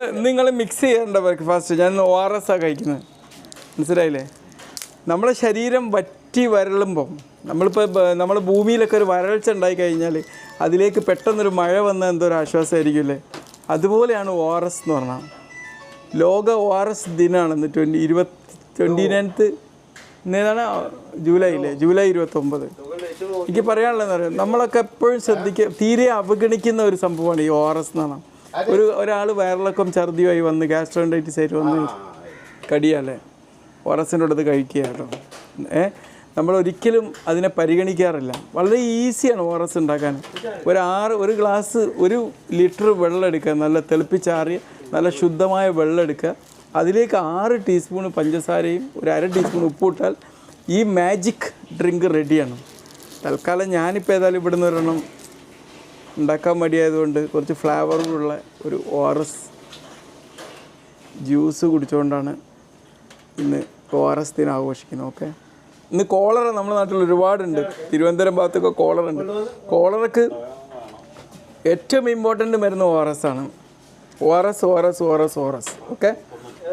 നിങ്ങൾ മിക്സ് ചെയ്യേണ്ട ബ്രേക്ക്ഫാസ്റ്റ് ഞാൻ ഒ ആർ എസ് ആണ് കഴിക്കുന്നത്. മനസ്സിലായില്ലേ? നമ്മളെ ശരീരം വറ്റി വരളുമ്പം നമ്മളിപ്പോൾ നമ്മൾ ഭൂമിയിലൊക്കെ ഒരു വരൾച്ച ഉണ്ടായി കഴിഞ്ഞാൽ അതിലേക്ക് പെട്ടെന്നൊരു മഴ വന്ന എന്തോ ഒരു ആശ്വാസമായിരിക്കില്ലേ അതുപോലെയാണ് ഒ ആർ എസ് എന്ന് പറഞ്ഞാൽ. ലോക ഒ ആർ എസ് ദിനമാണെന്ന് ട്വന്റി ഇരുപത്തി ട്വന്റി നയൻത്ത് ഇന്നേതാണ് ജൂലൈയിലെ ജൂലൈ ഇരുപത്തൊമ്പത്. എനിക്ക് പറയാനുള്ളതെന്ന് പറയാം നമ്മളൊക്കെ എപ്പോഴും ശ്രദ്ധിക്കുക തീരെ അവഗണിക്കുന്ന ഒരു സംഭവമാണ് ഈ ഒ ആർ എസ് എന്ന് പറഞ്ഞാൽ. ഒരു ഒരാൾ വയറിളക്കം ഛർദിയുമായി വന്ന് ഗ്യാസ്ട്രോണ്ടൈറ്റിസ് ആയിട്ട് വന്ന് കടിയാലേ ഒറസിന്റെ അടുത്ത് കഴിക്കുക കേട്ടോ. ഏ? നമ്മൾ ഒരിക്കലും അതിനെ പരിഗണിക്കാറില്ല. വളരെ ഈസിയാണ് ഓറസ് ഉണ്ടാക്കാൻ. ഒരു ആറ് ഒരു ഗ്ലാസ് ഒരു ലിറ്റർ വെള്ളം എടുക്കുക. നല്ല തിളപ്പിച്ചാറിയ നല്ല ശുദ്ധമായ വെള്ളം എടുക്കുക. അതിലേക്ക് ആറ് ടീസ്പൂൺ പഞ്ചസാരയും ഒരു അര ടീസ്പൂൺ ഉപ്പിട്ടാൽ ഈ മാജിക് ഡ്രിങ്ക് റെഡിയാണ്. തൽക്കാലം ഞാനിപ്പോൾ ഏതായാലും ഇവിടുന്ന് ഒരെണ്ണം ഉണ്ടാക്കാൻ മടിയായതുകൊണ്ട് കുറച്ച് ഫ്ലേവറുള്ള ഒരു ഒ ആർ എസ് ജ്യൂസ് കുടിച്ചുകൊണ്ടാണ് ഇന്ന് ഒ ആർ എസ് ദിനം ആഘോഷിക്കുന്നത് ഓക്കെ ഇന്ന് കോളറ നമ്മുടെ നാട്ടിൽ ഒരുപാടുണ്ട്. തിരുവനന്തപുരം ഭാഗത്തൊക്കെ കോളറ ഉണ്ട്. കോളറക്ക് ഏറ്റവും ഇമ്പോർട്ടന്റ് മരുന്ന് ഒ ആർ എസ് ആണ്. O R S O R S O R S O R S okay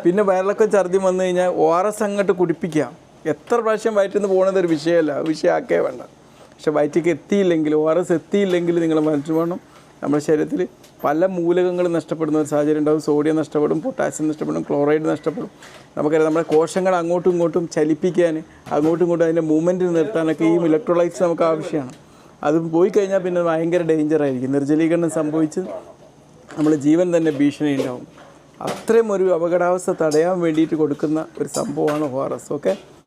പിന്നെ വയറിളക്കം ഛർദ്ദി വന്നു കഴിഞ്ഞാൽ ഒ ആർ എസ് അങ്ങോട്ട് കുടിപ്പിക്കാം. എത്ര പ്രാവശ്യം വയറ്റിൽ നിന്ന് പോകുന്നത് വിഷയമല്ല. വിഷയമാക്കേ വേണ്ട. പക്ഷെ വയറ്റിലേക്ക് എത്തിയില്ലെങ്കിൽ ഒ ആർ എസ് എത്തിയില്ലെങ്കിൽ നിങ്ങൾ മനസ്സിൽ വേണം നമ്മുടെ ശരീരത്തിൽ പല മൂലകങ്ങളും നഷ്ടപ്പെടുന്ന ഒരു സാഹചര്യം ഉണ്ടാകും സോഡിയം നഷ്ടപ്പെടും പൊട്ടാസ്യം നഷ്ടപ്പെടും ക്ലോറൈഡ് നഷ്ടപ്പെടും. നമുക്കറിയാം നമ്മുടെ കോശങ്ങൾ അങ്ങോട്ടും ഇങ്ങോട്ടും ചലിപ്പിക്കാൻ അങ്ങോട്ടും ഇങ്ങോട്ടും അതിന്റെ മൂവ്മെന്റ് നിർത്താനൊക്കെ ഈ ഇലക്ട്രോലൈറ്റ്സ് നമുക്ക് ആവശ്യമാണ്. അത് പോയി കഴിഞ്ഞാൽ പിന്നെ ഭയങ്കര ഡേഞ്ചർ ആയിരിക്കും. നിർജലീകരണം സംഭവിച്ച് നമ്മൾ ജീവൻ തന്നെ ഭീഷണി ഉണ്ടാവും. അത്രയും ഒരു അപകടാവസ്ഥ തടയാൻ വേണ്ടിയിട്ട് കൊടുക്കുന്ന ഒരു സംഭവമാണ് എസ് ഓക്കെ